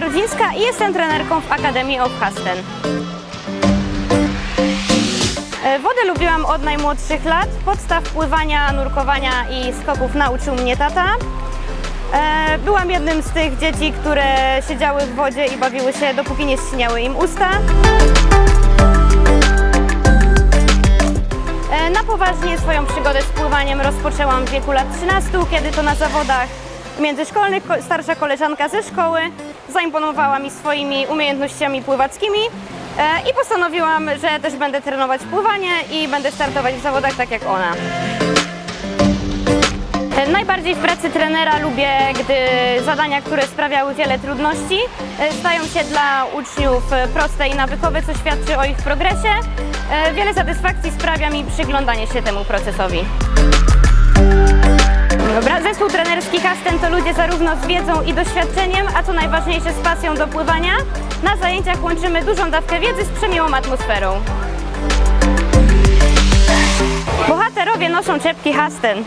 Rudzińska i jestem trenerką w Akademii of Hasten. E, Wodę lubiłam od najmłodszych lat. Podstaw pływania, nurkowania i skoków nauczył mnie tata. E, Byłam jednym z tych dzieci, które siedziały w wodzie i bawiły się, dopóki nie ściniały im usta. E, Na poważnie swoją przygodę z pływaniem rozpoczęłam w wieku lat 13, kiedy to na zawodach międzyszkolnych ko- starsza koleżanka ze szkoły zaimponowała mi swoimi umiejętnościami pływackimi e, i postanowiłam, że też będę trenować pływanie i będę startować w zawodach tak jak ona. E, Najbardziej w pracy trenera lubię, gdy zadania, które sprawiały wiele trudności, e, stają się dla uczniów proste i nawykowe, co świadczy o ich progresie. Wiele satysfakcji sprawia mi przyglądanie się temu procesowi. Zarówno z wiedzą i doświadczeniem, a co najważniejsze z pasją do pływania. Na zajęciach łączymy dużą dawkę wiedzy z przemiłą atmosferą. Bohaterowie noszą czepki Hasten.